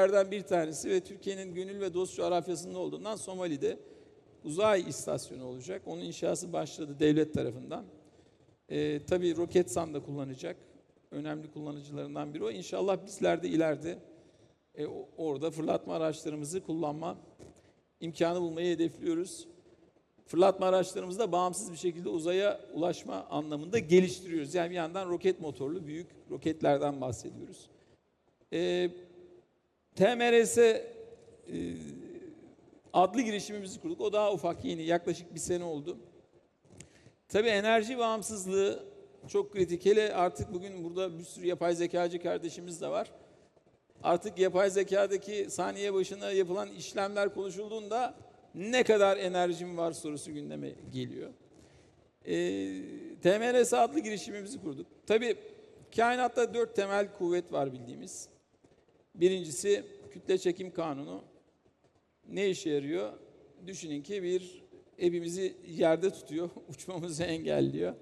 ülkelerden bir tanesi ve Türkiye'nin gönül ve dost coğrafyasında olduğundan Somali'de uzay istasyonu olacak. Onun inşası başladı devlet tarafından. Ee, tabii Roketsan da kullanacak. Önemli kullanıcılarından biri o. İnşallah bizler de ileride e, orada fırlatma araçlarımızı kullanma imkanı bulmayı hedefliyoruz. Fırlatma araçlarımızı da bağımsız bir şekilde uzaya ulaşma anlamında geliştiriyoruz. Yani bir yandan roket motorlu büyük roketlerden bahsediyoruz. Ee, TMRS e, adlı girişimimizi kurduk. O daha ufak yeni yaklaşık bir sene oldu. Tabii enerji bağımsızlığı çok kritik. Hele artık bugün burada bir sürü yapay zekacı kardeşimiz de var. Artık yapay zekadaki saniye başına yapılan işlemler konuşulduğunda ne kadar enerjim var sorusu gündeme geliyor. Ee, TMRS adlı girişimimizi kurduk. Tabii kainatta dört temel kuvvet var bildiğimiz. Birincisi kütle çekim kanunu. Ne işe yarıyor? Düşünün ki bir evimizi yerde tutuyor, uçmamızı engelliyor.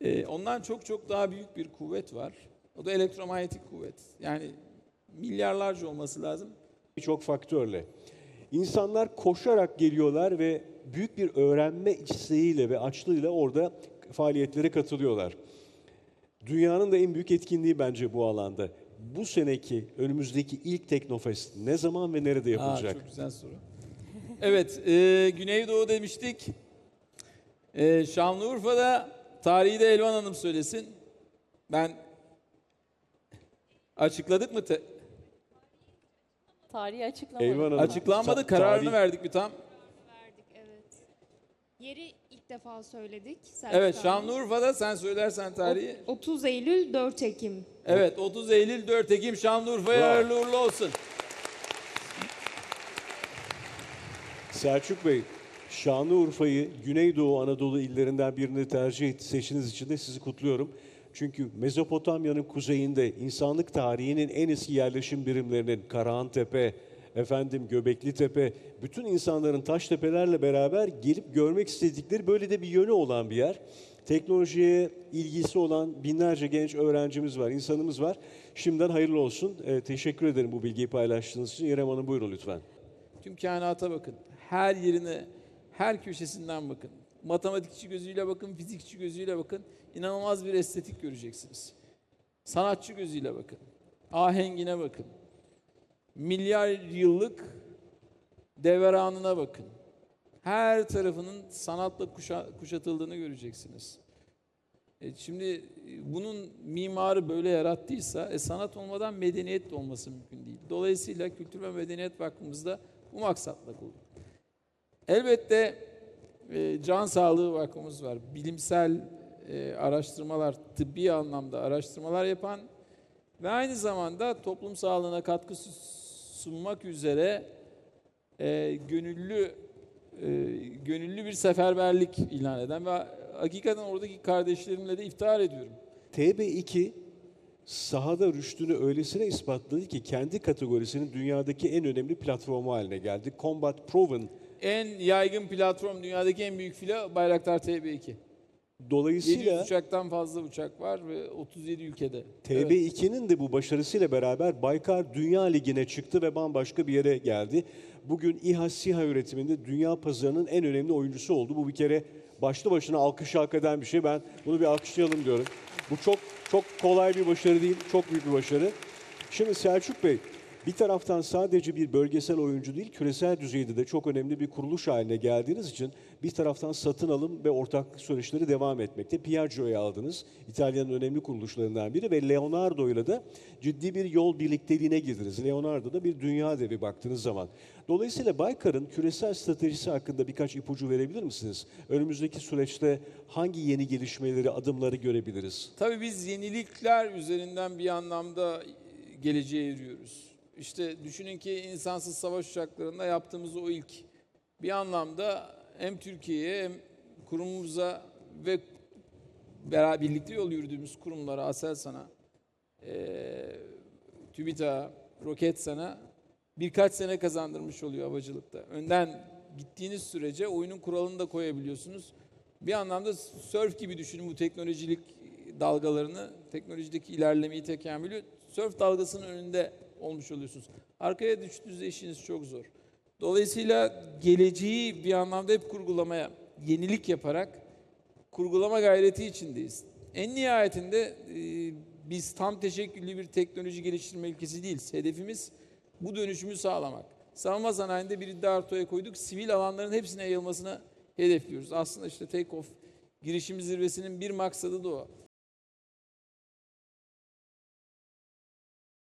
Ee, ondan çok çok daha büyük bir kuvvet var. O da elektromanyetik kuvvet. Yani milyarlarca olması lazım. Birçok faktörle. İnsanlar koşarak geliyorlar ve büyük bir öğrenme isteğiyle ve açlığıyla orada faaliyetlere katılıyorlar. Dünyanın da en büyük etkinliği bence bu alanda. Bu seneki, önümüzdeki ilk Teknofest ne zaman ve nerede Aa, yapılacak? çok güzel soru. Evet, e, Güneydoğu demiştik. E, Şanlıurfa'da tarihi de Elvan Hanım söylesin. Ben açıkladık mı? te- Tarihi açıklamadı. Eyvan Hanım. Açıklanmadı, Ta- kararını tarih- verdik bir tam. Verdik evet. Yeri defa söyledik. Selçuk Evet. Şanlıurfa'da sen söylersen tarihi. O- 30 Eylül 4 Ekim. Evet, 30 Eylül 4 Ekim Şanlıurfa'ya hayırlı uğurlu olsun. Selçuk Bey, Şanlıurfa'yı Güneydoğu Anadolu illerinden birini tercih et, seçtiğiniz için de sizi kutluyorum. Çünkü Mezopotamya'nın kuzeyinde insanlık tarihinin en eski yerleşim birimlerinin Karahantepe, efendim Göbekli Tepe, bütün insanların taş tepelerle beraber gelip görmek istedikleri böyle de bir yönü olan bir yer. Teknolojiye ilgisi olan binlerce genç öğrencimiz var, insanımız var. Şimdiden hayırlı olsun. Ee, teşekkür ederim bu bilgiyi paylaştığınız için. İrem Hanım buyurun lütfen. Tüm kainata bakın. Her yerine, her köşesinden bakın. Matematikçi gözüyle bakın, fizikçi gözüyle bakın. İnanılmaz bir estetik göreceksiniz. Sanatçı gözüyle bakın. Ahengine bakın. Milyar yıllık devranına bakın. Her tarafının sanatla kuşa- kuşatıldığını göreceksiniz. E şimdi e, bunun mimarı böyle yarattıysa e, sanat olmadan medeniyet de olması mümkün değil. Dolayısıyla Kültür ve Medeniyet Vakfımızda bu maksatla kurulduk. Elbette e, can sağlığı vakfımız var. Bilimsel e, araştırmalar, tıbbi anlamda araştırmalar yapan ve aynı zamanda toplum sağlığına katkı su- sunmak üzere e, gönüllü e, gönüllü bir seferberlik ilan eden ve hakikaten oradaki kardeşlerimle de iftihar ediyorum. TB2 sahada rüştünü öylesine ispatladı ki kendi kategorisinin dünyadaki en önemli platformu haline geldi. Combat Proven En yaygın platform, dünyadaki en büyük filo Bayraktar TB2. 700 dolayısıyla uçaktan fazla uçak var ve 37 ülkede. Evet. TB2'nin de bu başarısıyla beraber Baykar Dünya Ligi'ne çıktı ve bambaşka bir yere geldi. Bugün İHA SİHA üretiminde dünya pazarının en önemli oyuncusu oldu. Bu bir kere başlı başına alkış hak eden bir şey. Ben bunu bir alkışlayalım diyorum. Bu çok çok kolay bir başarı değil, çok büyük bir başarı. Şimdi Selçuk Bey, bir taraftan sadece bir bölgesel oyuncu değil, küresel düzeyde de çok önemli bir kuruluş haline geldiğiniz için bir taraftan satın alım ve ortaklık süreçleri devam etmekte. Piaggio'yu aldınız, İtalya'nın önemli kuruluşlarından biri ve Leonardo'yla da ciddi bir yol birlikteliğine girdiniz. Leonardo da bir dünya devi baktığınız zaman. Dolayısıyla Baykar'ın küresel stratejisi hakkında birkaç ipucu verebilir misiniz? Önümüzdeki süreçte hangi yeni gelişmeleri, adımları görebiliriz? Tabii biz yenilikler üzerinden bir anlamda geleceğe yürüyoruz. İşte düşünün ki insansız savaş uçaklarında yaptığımız o ilk bir anlamda hem Türkiye'ye hem kurumumuza ve beraber birlikte yol yürüdüğümüz kurumlara, Aselsan'a, eee TÜBİTAK'a, Roketsan'a birkaç sene kazandırmış oluyor havacılıkta. Önden gittiğiniz sürece oyunun kuralını da koyabiliyorsunuz. Bir anlamda sörf gibi düşünün bu teknolojilik dalgalarını, teknolojideki ilerlemeyi tekamülü. Sörf dalgasının önünde olmuş oluyorsunuz. Arkaya düştüğünüzde işiniz çok zor. Dolayısıyla geleceği bir anlamda hep kurgulamaya, yenilik yaparak kurgulama gayreti içindeyiz. En nihayetinde e, biz tam teşekküllü bir teknoloji geliştirme ülkesi değiliz. Hedefimiz bu dönüşümü sağlamak. Savunma sanayinde bir iddia ortaya koyduk. Sivil alanların hepsine yayılmasını hedefliyoruz. Aslında işte take off girişim zirvesinin bir maksadı da o.